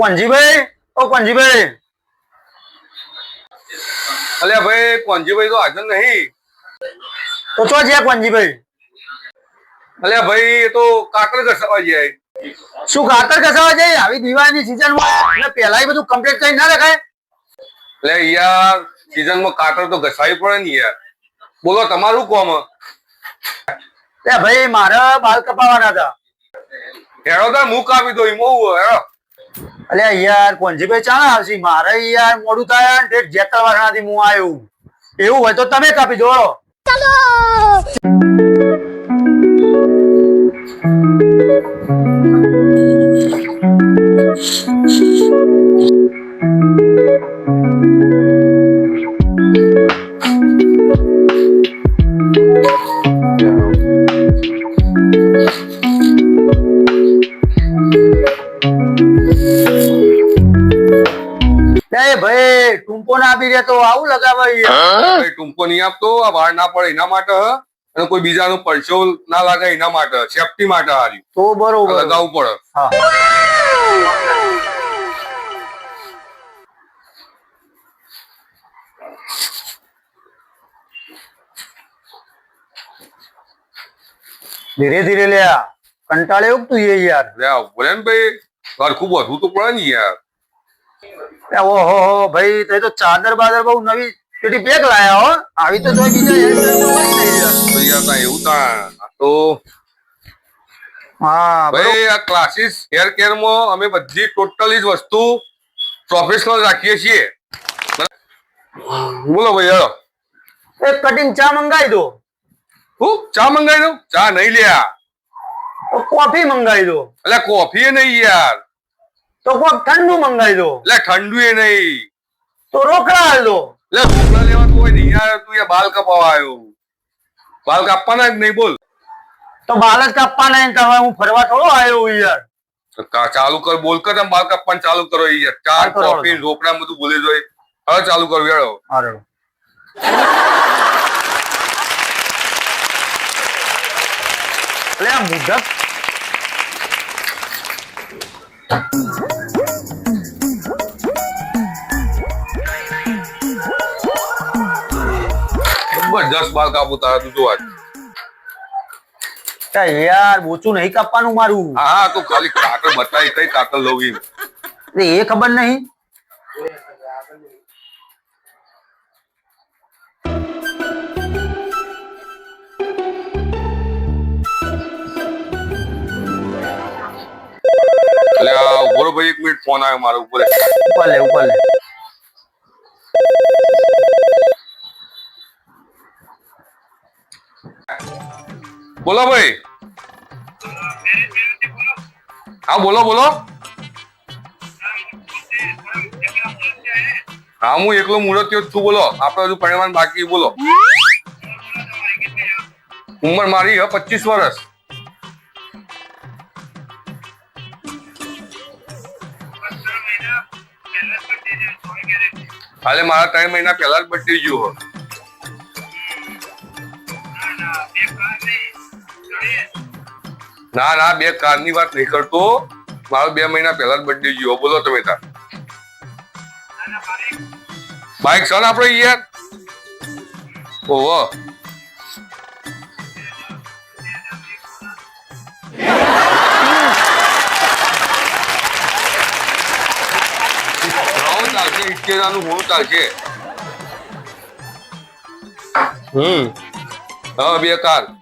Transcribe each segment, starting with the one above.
લે કોંજીભાઈ ઓ કોનજીભાઈ. અલ્યા ભાઈ કોનજીભાઈ તો હાજર નહીં. તો ચો છે કોનજીભાઈ? અલ્યા ભાઈ એ તો કાકર ઘસાવા જાય. શું કાતર કસાવા જાય? આવી દિવાળીની season માં એટલે પહેલા બધું કમ્પ્લીટ કરી ના રખાય એટલે યાર સીઝનમાં કાતર કાકર તો ઘસાવી પડે ને યાર. બોલો તમારું કોમ? એ ભાઈ મારે બાલ કપાવાના હતા. હેરો તો મુખ આપી દો ઈમો હેરો અલ્યા યાર કોંજીભાઈ ચાણ આવશે? મારે યાર મોડું થાય ને જેતર વાળાથી હું આવ્યો એવું હોય તો તમે કાપી દો લે આપી દે તો આવું લગાવે ટૂંકો નહીં આપતો આ વાર ના પડે એના માટે અને કોઈ બીજાનો પરસો ના લાગે એના માટે સેફટી માટે હારી. તો બરોબર. લગાવવું પડે. ધીરે ધીરે લે કંટાળે ઉગતું તું એ યાર. બોલે ને ભાઈ સરખું બધું તો પડે ને યાર. ઓહો હો ભાઈ તે તો ચાદર બાદર બહુ નવી પેટી પેક લાયા હો. આવી તો જોઈ બીજા એવું તા. તો હા ભાઈ આ ક્લાસીસ હેર કેરમાં અમે બધી ટોટલી જ વસ્તુ પ્રોફેશનલ રાખીએ છીએ. બોલો ભાઈ હેલો. એક કટિંગ ચા મંગાવી દો. હું? ચા મંગાવી દઉં? ચા નહીં લ્યા. કોફી મંગાવી દો. એટલે કોફી નહીં યાર. તો કોક ઠંડુ મંગાવી દો. એટલે ઠંડુ એ નહીં. તો રોકડા હાલ દો એટલે ઢોકળા લેવા હોય નહીં યાર તું યાર બાલ કપાવા આવ્યો. બાલ કાપવાના જ નહીં બોલ. તો બાલ જ કાપવાના નહીં તમે હું ફરવા થોડો આવ્યો યાર ચાલુ કર બોલ કર તમે બાલ કાપવાનું ચાલુ કરો યાર ચાર કોફી રોકડા બધું બોલી જોઈ હવે ચાલુ કરો વેળો. હારું. અલે આ મુઢક જબરજસ્ત બાલ કાપું તારા તું જોવા. તા યાર બોચું નહીં કાપવાનું મારું. હા હા તું ખાલી કાકર બતાવી કઈ કાકર લઉં એમ. એટલે એ ખબર નહીં? એટલે આ ઊભો રહો ભાઈ એક મિનિટ ફોન આવ્યો મારો ઉપર. ઉપર લે ઉપર લે. બોલો ભાઈ. હા, બોલો બોલો. હા, હું એકલો મૂર્તિઓ છું, બોલો. આપડે હજુ પરિણામ બાકી, બોલો. ઉંમર મારી હે, પચીસ વર્ષ. હાલે, મારા ત્રણ મહિના પહેલા જ બર્થડે ગયો હો. ના ના, બે કારની વાત નહીં કરતો. મારો બે મહિના પહેલા જ બર્થડે ગયો. બોલો તમે તાર. બાઈક છે ને આપડે યાર ઓહો. ઇટકેરાનું ઘણું ચાલશે. હમ. હા, બે કાર.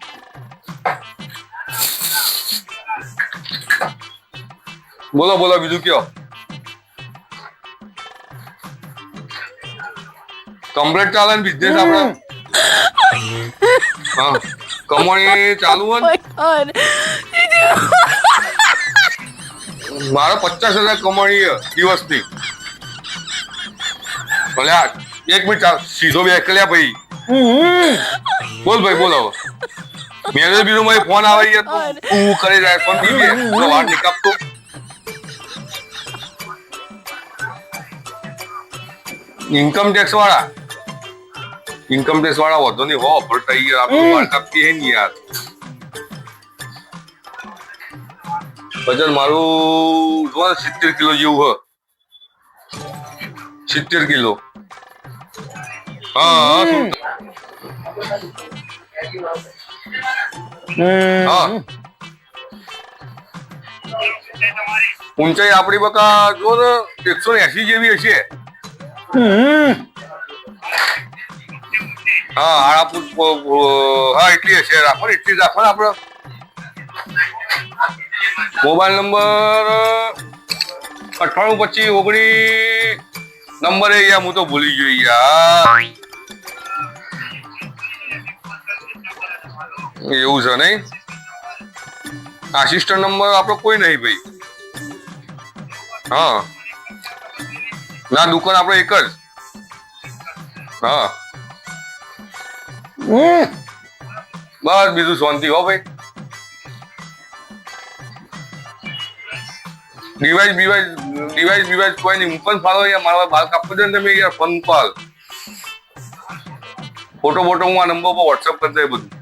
બોલો બોલો બીજું કયો? કમ્પ્લેટ ચાલે ને બિઝનેસ આપણે? હા. કમાણી ચાલુ હોય મારે પચાસ હજાર કમાણી દિવસની. ભલે એક મિનિટ સીધો બે એકલ્યા ભાઈ. બોલ ભાઈ બોલ મેરે બીજું મને ફોન આવે યાર તો તું કરી જાય ફોન દીજે તો વાર નહીં તો. ઇન્કમ ટેક્સ વાળા. ઇન્કમ ટેક્સ વાળા વધુ નહીં હો ભરતા યાર આપણે વાર કાપતી હે ને યાર. વજન મારું જોવા સિત્તેર કિલો જેવું હ. સિત્તેર કિલો. હા હા ઊંચાઈ આપણી બકા જો એકસો એસી જેવી હશે. હા પ- હા એટલી હશે. રાખો એટલી જ રાખો ને આપડે. મોબાઈલ નંબર અઠ્ઠાણું પચીસ ઓગણીસ. નંબર એ યાર હું તો ભૂલી ગયો યાર. એવું છે નહીં? આસિસ્ટન્ટ નંબર આપણો કોઈ નહીં ભાઈ. હા. ના દુકાન આપણે એક જ. હા. બસ બીજું શાંતિ હો ભાઈ. ડિવાઇસ બિવાઇસ ડિવાઇસ બિવાઇસ કોઈ નહીં. હું પણ ફાળો યાર મારા બાલ કાપવું છે ને તમે યાર ફોન કોલ ફોટો ફોટો હું આ નંબર પર વોટ્સઅપ કરી દે બધું.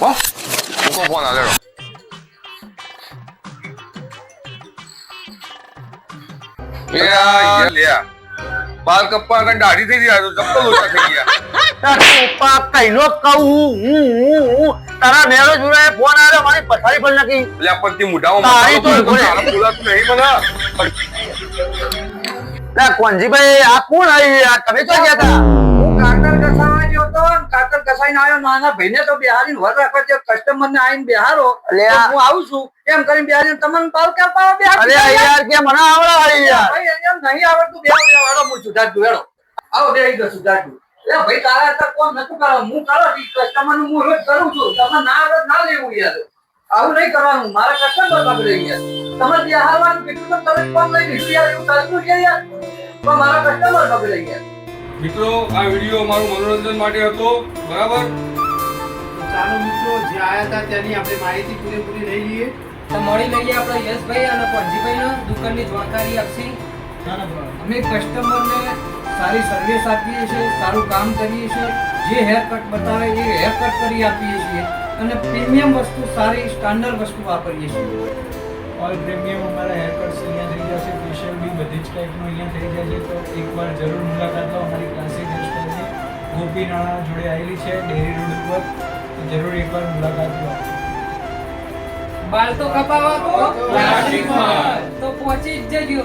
હો મૂકો ફોન હાલે એ આ યાર લે આ. બાલ કપવા આગળ દાઢી થઈ ગયા તો ચપ્પલ ઓછા થઈ ગયા તારા કઈનો કહું હું હું હું તારા મેળો જોડે ફોન આવ્યો મારી પથારી પર નાખી એટલે પરથી મુઢાઓ તારી તો બોલાતું નહીં મને આ કોણ આવી આ તમે ક્યાં ગયા હતા હું તો ને કાતર કસાઈને આવ્યો નાના ભાઈને તો બિહારીને વર રાખવા છે કસ્ટમર ને આવીને બિહારો. હું આવું છું. એમ કરીને બિહારીને તમને પાવ ક્યાં પાવ બિહાર અરે યાર કે મને આવડે યાર. ભાઈ એમ નહીં આવડતું બે બે વાળો હું સુધારતું હેડો. આવો બે ગયો સુધારતું એ ભાઈ તારા તો કોણ નતું કરો હું કરો કસ્ટમરનું હું રોજ કરું છું. તમે ના આવે ના લેવું યાર. આવું નહીં કરવાનું મારા કસ્ટમર પકડે ગયા તમે બિહારવાનું કેટલું તમે કોણ લઈ લીધું યાર એવું ચાલતું છે યાર? પણ મારા કસ્ટમર પકડે યાર મિત્રો આ વીડિયો મારું મનોરંજન માટે હતો. બરાબર? ચાલો મિત્રો જે આયા હતા ત્યાંની આપણે માહિતી પૂરેપૂરી લઈ લઈએ. તો મળી લઈએ આપણે યશભાઈ અને પંજીભાઈ દુકાનની જાણકારી આપશી. અમે કસ્ટમરને સારી સર્વિસ આપીએ છીએ સારું કામ કરીએ છીએ. જે હેર કટ બતાવે એ હેર કટ કરી આપીએ છીએ. અને પ્રીમિયમ વસ્તુ સારી સ્ટાન્ડર્ડ વસ્તુ વાપરીએ છીએ. ઓલ પ્રીમિયમ અમારા હેર કટ્સ અહીંયા થઈ જશે. ફેશિયલ બી બધી જ ટાઈપનું અહીંયા થઈ જશે. તો એકવાર જરૂર મુલાકાત લો અમારી ક્લાસિક હેરસ્ટાઈલની ગોપી નાણા જોડે આવેલી છે ડેરી રોડ ઉપર. જરૂર એકવાર મુલાકાત લો. બાલ તો કપાવા તો તો પહોંચી જ જજો.